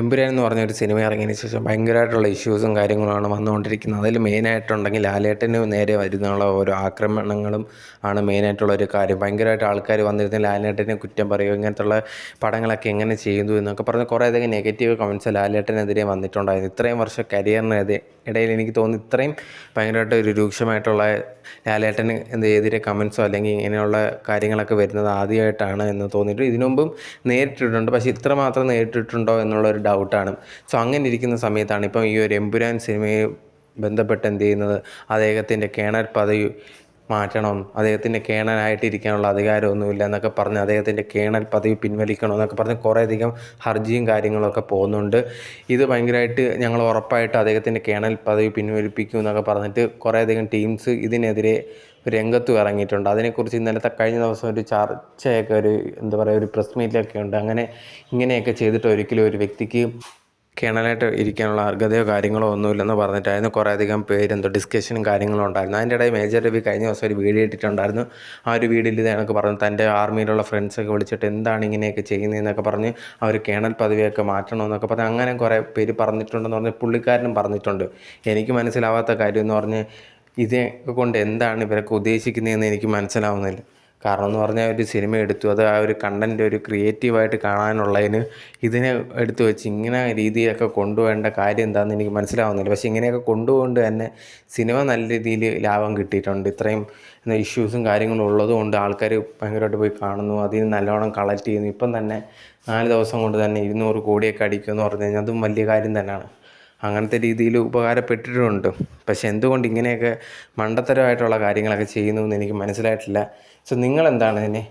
എമ്പുരാൻ എന്ന് പറഞ്ഞ ഒരു സിനിമ ഇറങ്ങിയതിന് ശേഷം ഭയങ്കരമായിട്ടുള്ള ഇഷ്യൂസും കാര്യങ്ങളുമാണ് വന്നുകൊണ്ടിരിക്കുന്നത്. അതിൽ മെയിനായിട്ടുണ്ടെങ്കിൽ ലാലേട്ടന് നേരെ വരുന്നുള്ള ഓരോ ആക്രമണങ്ങളും ആണ് മെയിനായിട്ടുള്ള ഒരു കാര്യം. ഭയങ്കരമായിട്ട് ആൾക്കാർ വന്നിരുന്ന ലാലേട്ടനെ കുറ്റം പറയുക ഇങ്ങനത്തുള്ള പടങ്ങളൊക്കെ എങ്ങനെ ചെയ്യുന്നു എന്നൊക്കെ പറഞ്ഞ് കുറേയധികം നെഗറ്റീവ് കമൻസ് ലാലേട്ടനെതിരെ വന്നിട്ടുണ്ടായിരുന്നു. ഇത്രയും വർഷം കരിയറിനെതിരെ ഇടയിൽ എനിക്ക് തോന്നുന്നു ഇത്രയും ഭയങ്കരമായിട്ട് ഒരു രൂക്ഷമായിട്ടുള്ള ലാലേട്ടന് എതിരെ കമൻസോ അല്ലെങ്കിൽ ഇങ്ങനെയുള്ള കാര്യങ്ങളൊക്കെ വരുന്നത് ആദ്യമായിട്ടാണ് എന്ന് തോന്നിയിട്ട് ഇതിനു മുമ്പും നേരിട്ടിട്ടുണ്ട്. പക്ഷേ ഇത്രമാത്രം നേരിട്ടിട്ടുണ്ടോ എന്നുള്ളൊരു ഡൗട്ടാണ് സോ അങ്ങനെ ഇരിക്കുന്ന സമയത്താണ് ഇപ്പം ഈ ഒരു എമ്പുരാൻ സിനിമയെ ബന്ധപ്പെട്ട് എന്ത് ചെയ്യുന്നത്? അദ്ദേഹത്തിന്റെ കേണൽ പദവി മാറ്റണം അദ്ദേഹത്തിന്റെ കേണനായിട്ടിരിക്കാനുള്ള അധികാരമൊന്നുമില്ല എന്നൊക്കെ പറഞ്ഞ് അദ്ദേഹത്തിന്റെ കേണൽ പദവി പിൻവലിക്കണം എന്നൊക്കെ പറഞ്ഞ് കുറേയധികം ഹർജിയും കാര്യങ്ങളൊക്കെ പോകുന്നുണ്ട്. ഇത് ഭയങ്കരമായിട്ട് ഞങ്ങൾ ഉറപ്പായിട്ട് അദ്ദേഹത്തിന്റെ കേണൽ പദവി പിൻവലിപ്പിക്കും എന്നൊക്കെ പറഞ്ഞിട്ട് കുറേയധികം ടീംസ് ഇതിനെതിരെ രംഗത്ത് ഇറങ്ങിയിട്ടുണ്ട്. അതിനെക്കുറിച്ച് ഇന്നലത്തെ കഴിഞ്ഞ ദിവസം ഒരു ചർച്ചയൊക്കെ ഒരു എന്താ പറയുക ഒരു പ്രസ് മീറ്റിലൊക്കെ ഉണ്ട്. അങ്ങനെ ഇങ്ങനെയൊക്കെ ചെയ്തിട്ട് ഒരിക്കലും ഒരു വ്യക്തിക്ക് കേണലായിട്ട് ഇരിക്കാനുള്ള അർഹതയോ കാര്യങ്ങളോ ഒന്നുമില്ലെന്ന് പറഞ്ഞിട്ടായിരുന്നു കുറേയധികം പേര് എന്തോ ഡിസ്കഷനും കാര്യങ്ങളും ഉണ്ടായിരുന്നു. അതിന്റെ ഇടയിൽ മേജർ രവി കഴിഞ്ഞ ദിവസം ഒരു വീഡിയോ ഇട്ടിട്ടുണ്ടായിരുന്നു. ആ ഒരു വീഡിയോയിൽ കണക്ക് പറഞ്ഞു തന്റെ ആർമിയിലുള്ള ഫ്രണ്ട്സൊക്കെ വിളിച്ചിട്ട് എന്താണ് ഇങ്ങനെയൊക്കെ ചെയ്യുന്നതെന്നൊക്കെ പറഞ്ഞ് അവർ കേണൽ പദവിയൊക്കെ മാറ്റണമെന്നൊക്കെ പറഞ്ഞ് അങ്ങനെ കുറേ പേര് പറഞ്ഞിട്ടുണ്ടെന്ന് പറഞ്ഞ് പുള്ളിക്കാരനും പറഞ്ഞിട്ടുണ്ട്. എനിക്ക് മനസ്സിലാവാത്ത കാര്യം എന്ന് പറഞ്ഞ് ഇതേ കൊണ്ട് എന്താണ് ഇവരൊക്കെ ഉദ്ദേശിക്കുന്നതെന്ന് എനിക്ക് മനസ്സിലാവുന്നില്ല. കാരണം എന്ന് പറഞ്ഞാൽ ഒരു സിനിമ എടുത്തു അത് ആ ഒരു കണ്ടന്റ് ഒരു ക്രിയേറ്റീവായിട്ട് കാണാനുള്ളതിന് ഇതിനെ എടുത്തു വെച്ച് ഇങ്ങനെ രീതിയിലൊക്കെ കൊണ്ടുപോകേണ്ട കാര്യം എന്താണെന്ന് എനിക്ക് മനസ്സിലാവുന്നില്ല. പക്ഷേ ഇങ്ങനെയൊക്കെ കൊണ്ടുപോകൊണ്ട് തന്നെ സിനിമ നല്ല രീതിയിൽ ലാഭം കിട്ടിയിട്ടുണ്ട്. ഇത്രയും ഇഷ്യൂസും കാര്യങ്ങളും ഉള്ളതുകൊണ്ട് ആൾക്കാർ ഭയങ്കരമായിട്ട് പോയി കാണുന്നു. അതിൽ നല്ലോണം കളക്ട് ചെയ്യുന്നു. ഇപ്പം തന്നെ നാല് ദിവസം കൊണ്ട് തന്നെ ഇരുന്നൂറ് കോടിയൊക്കെ അടിക്കുമെന്ന് പറഞ്ഞു കഴിഞ്ഞാൽ അതും വലിയ കാര്യം തന്നെയാണ്. അങ്ങനത്തെ രീതിയിൽ ഉപകാരപ്പെട്ടിട്ടുമുണ്ട് പക്ഷെ എന്തുകൊണ്ട് ഇങ്ങനെയൊക്കെ മണ്ടത്തരമായിട്ടുള്ള കാര്യങ്ങളൊക്കെ ചെയ്യുന്നു എന്ന് എനിക്ക് മനസ്സിലായിട്ടില്ല. സോ നിങ്ങളെന്താണ് ഇതിനെ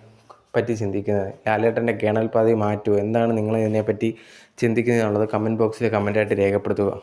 പറ്റി ചിന്തിക്കുന്നത്? ലാലേട്ടന്റെ കേണൽപാതി മാറ്റുമോ എന്താണ് നിങ്ങൾ ഇതിനെപ്പറ്റി ചിന്തിക്കുന്നത് എന്നുള്ളത് കമന്റ് ബോക്സിൽ കമന്റായിട്ട് രേഖപ്പെടുത്തുക.